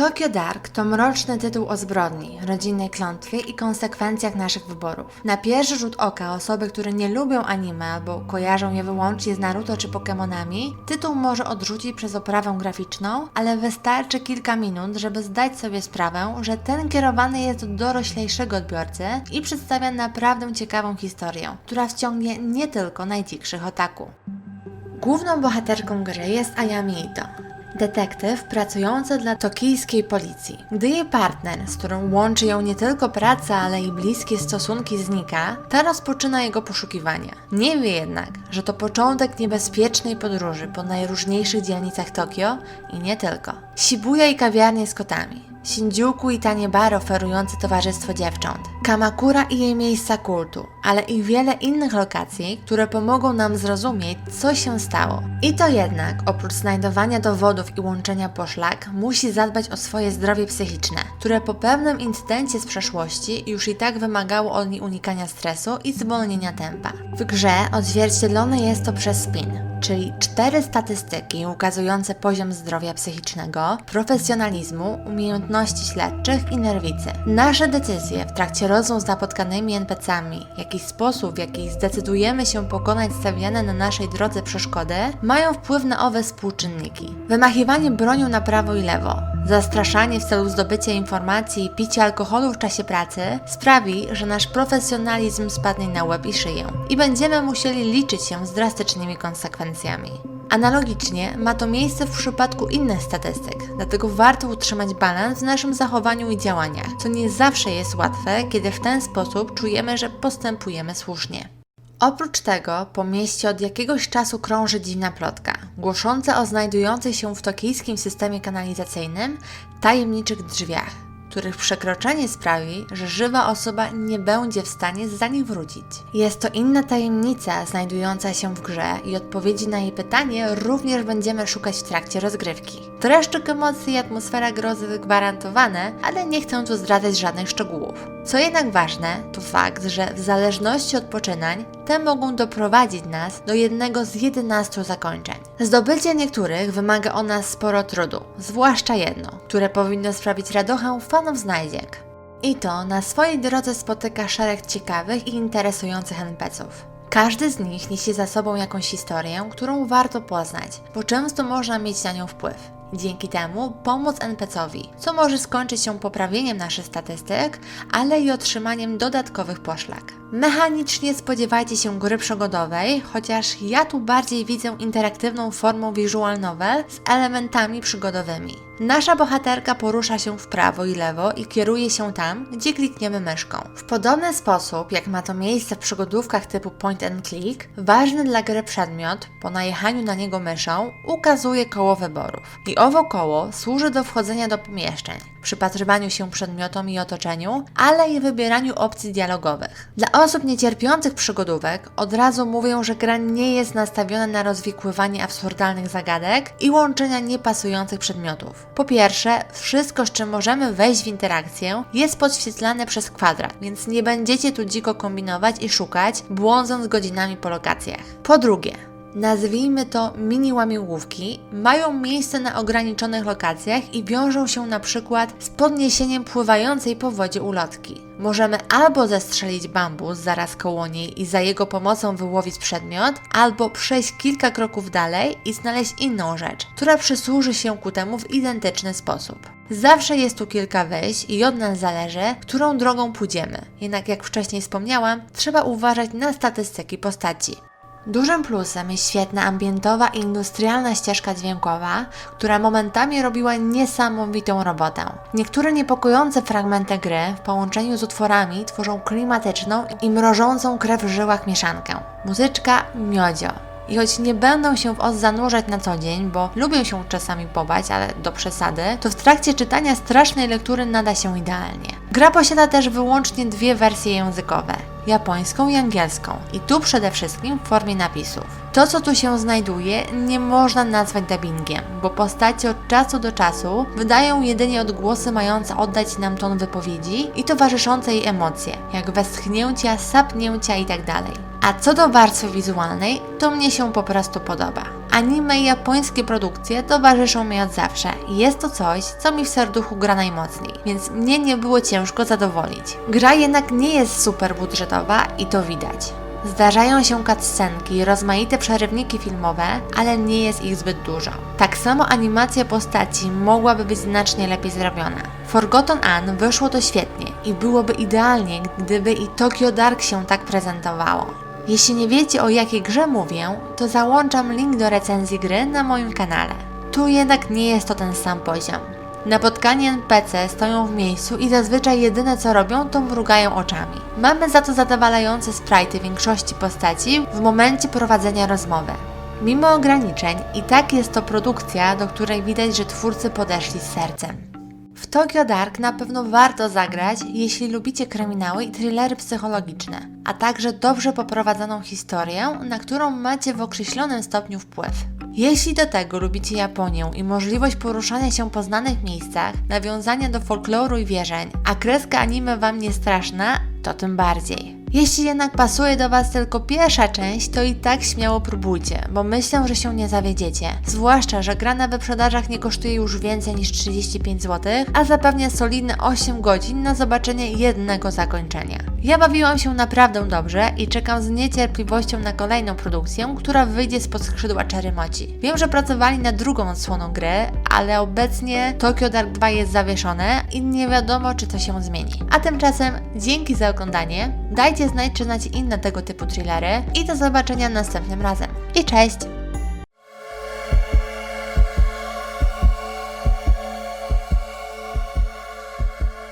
Tokyo Dark to mroczny tytuł o zbrodni, rodzinnej klątwie i konsekwencjach naszych wyborów. Na pierwszy rzut oka osoby, które nie lubią anime albo kojarzą je wyłącznie z Naruto czy Pokémonami, tytuł może odrzucić przez oprawę graficzną, ale wystarczy kilka minut, żeby zdać sobie sprawę, że ten kierowany jest do doroślejszego odbiorcy i przedstawia naprawdę ciekawą historię, która wciągnie nie tylko najdzikszych otaku. Główną bohaterką gry jest Ayami Ito, detektyw pracujący dla tokijskiej policji. Gdy jej partner, z którą łączy ją nie tylko praca, ale i bliskie stosunki znika, ta rozpoczyna jego poszukiwania. Nie wie jednak, że to początek niebezpiecznej podróży po najróżniejszych dzielnicach Tokio i nie tylko. Shibuya i kawiarnie z kotami. Shinjuku i tanie bar oferujące towarzystwo dziewcząt, Kamakura i jej miejsca kultu, ale i wiele innych lokacji, które pomogą nam zrozumieć, co się stało. I to jednak, oprócz znajdowania dowodów i łączenia poszlak, musi zadbać o swoje zdrowie psychiczne, które po pewnym incydencie z przeszłości już i tak wymagało od niej unikania stresu i zwolnienia tempa. W grze odzwierciedlone jest to przez spin, czyli cztery statystyki ukazujące poziom zdrowia psychicznego, profesjonalizmu, umiejętności śledczych i nerwicy. Nasze decyzje w trakcie rozmów z napotkanymi NPC-ami, jak i sposób, w jaki zdecydujemy się pokonać stawiane na naszej drodze przeszkody, mają wpływ na owe współczynniki. Wymachiwanie bronią na prawo i lewo, zastraszanie w celu zdobycia informacji i picie alkoholu w czasie pracy sprawi, że nasz profesjonalizm spadnie na łeb i szyję i będziemy musieli liczyć się z drastycznymi konsekwencjami. Analogicznie ma to miejsce w przypadku innych statystyk, dlatego warto utrzymać balans w naszym zachowaniu i działaniach, co nie zawsze jest łatwe, kiedy w ten sposób czujemy, że postępujemy słusznie. Oprócz tego po mieście od jakiegoś czasu krąży dziwna plotka, głosząca o znajdujących się w tokijskim systemie kanalizacyjnym tajemniczych drzwiach, których przekroczenie sprawi, że żywa osoba nie będzie w stanie za nich wrócić. Jest to inna tajemnica znajdująca się w grze i odpowiedzi na jej pytanie również będziemy szukać w trakcie rozgrywki. Dreszczyk emocji i atmosfera grozy gwarantowane, ale nie chcę tu zdradzać żadnych szczegółów. Co jednak ważne, to fakt, że w zależności od poczynań, te mogą doprowadzić nas do jednego z 11 zakończeń. Zdobycie niektórych wymaga od nas sporo trudu, zwłaszcza jedno, które powinno sprawić radochę fanów znajdziek. I to na swojej drodze spotyka szereg ciekawych i interesujących NPC-ów. Każdy z nich niesie za sobą jakąś historię, którą warto poznać, bo często można mieć na nią wpływ. Dzięki temu pomóc NPC-owi, co może skończyć się poprawieniem naszych statystyk, ale i otrzymaniem dodatkowych poszlak. Mechanicznie spodziewajcie się gry przygodowej, chociaż ja tu bardziej widzę interaktywną formą visual novel z elementami przygodowymi. Nasza bohaterka porusza się w prawo i lewo i kieruje się tam, gdzie klikniemy myszką. W podobny sposób, jak ma to miejsce w przygodówkach typu point and click, ważny dla gry przedmiot, po najechaniu na niego myszą, ukazuje koło wyborów. I owo koło służy do wchodzenia do pomieszczeń, przypatrywaniu się przedmiotom i otoczeniu, ale i wybieraniu opcji dialogowych. Dla osób niecierpiących przygodówek od razu mówię, że gra nie jest nastawiona na rozwikływanie absurdalnych zagadek i łączenia niepasujących przedmiotów. Po pierwsze, wszystko z czym możemy wejść w interakcję jest podświetlane przez kwadrat, więc nie będziecie tu dziko kombinować i szukać, błądząc godzinami po lokacjach. Po drugie, Nazwijmy to mini łamigłówki, mają miejsce na ograniczonych lokacjach i wiążą się na przykład z podniesieniem pływającej po wodzie ulotki. Możemy albo zestrzelić bambus zaraz koło niej i za jego pomocą wyłowić przedmiot, albo przejść kilka kroków dalej i znaleźć inną rzecz, która przysłuży się ku temu w identyczny sposób. Zawsze jest tu kilka wejść i od nas zależy, którą drogą pójdziemy. Jednak jak wcześniej wspomniałam, trzeba uważać na statystyki postaci. Dużym plusem jest świetna ambientowa i industrialna ścieżka dźwiękowa, która momentami robiła niesamowitą robotę. Niektóre niepokojące fragmenty gry w połączeniu z utworami tworzą klimatyczną i mrożącą krew w żyłach mieszankę. Muzyczka miodzio. I choć nie będę się w os zanurzać na co dzień, bo lubię się czasami pobać, ale do przesady, to w trakcie czytania strasznej lektury nada się idealnie. Gra posiada też wyłącznie dwie wersje językowe japońską i angielską. I tu przede wszystkim w formie napisów. To, co tu się znajduje, nie można nazwać dubbingiem, bo postacie od czasu do czasu wydają jedynie odgłosy mające oddać nam ton wypowiedzi i towarzyszące jej emocje, jak westchnięcia, sapnięcia itd. A co do warstwy wizualnej, to mnie się po prostu podoba. Anime i japońskie produkcje towarzyszą mi od zawsze i jest to coś, co mi w serduchu gra najmocniej, więc mnie nie było ciężko zadowolić. Gra jednak nie jest super budżetowa i to widać. Zdarzają się cutscenki, rozmaite przerywniki filmowe, ale nie jest ich zbyt dużo. Tak samo animacja postaci mogłaby być znacznie lepiej zrobiona. Forgotten Anne wyszło to świetnie i byłoby idealnie, gdyby i Tokyo Dark się tak prezentowało. Jeśli nie wiecie o jakiej grze mówię, to załączam link do recenzji gry na moim kanale. Tu jednak nie jest to ten sam poziom. Napotkani NPC stoją w miejscu i zazwyczaj jedyne co robią to mrugają oczami. Mamy za to zadowalające sprite większości postaci w momencie prowadzenia rozmowy. Mimo ograniczeń, i tak jest to produkcja, do której widać, że twórcy podeszli z sercem. W Tokyo Dark na pewno warto zagrać, jeśli lubicie kryminały i thrillery psychologiczne, a także dobrze poprowadzoną historię, na którą macie w określonym stopniu wpływ. Jeśli do tego lubicie Japonię i możliwość poruszania się po znanych miejscach, nawiązania do folkloru i wierzeń, a kreska anime Wam nie straszna, to tym bardziej. Jeśli jednak pasuje do Was tylko pierwsza część, to i tak śmiało próbujcie, bo myślę, że się nie zawiedziecie. Zwłaszcza, że gra na wyprzedażach nie kosztuje już więcej niż 35 zł, a zapewnia solidne 8 godzin na zobaczenie jednego zakończenia. Ja bawiłam się naprawdę dobrze i czekam z niecierpliwością na kolejną produkcję, która wyjdzie spod skrzydła Czerymoci. Wiem, że pracowali nad drugą odsłoną gry, ale obecnie Tokyo Dark 2 jest zawieszone i nie wiadomo, czy to się zmieni. A tymczasem dzięki za oglądanie, dajcie znać, czy znacie inne tego typu thrillery i do zobaczenia następnym razem. I cześć!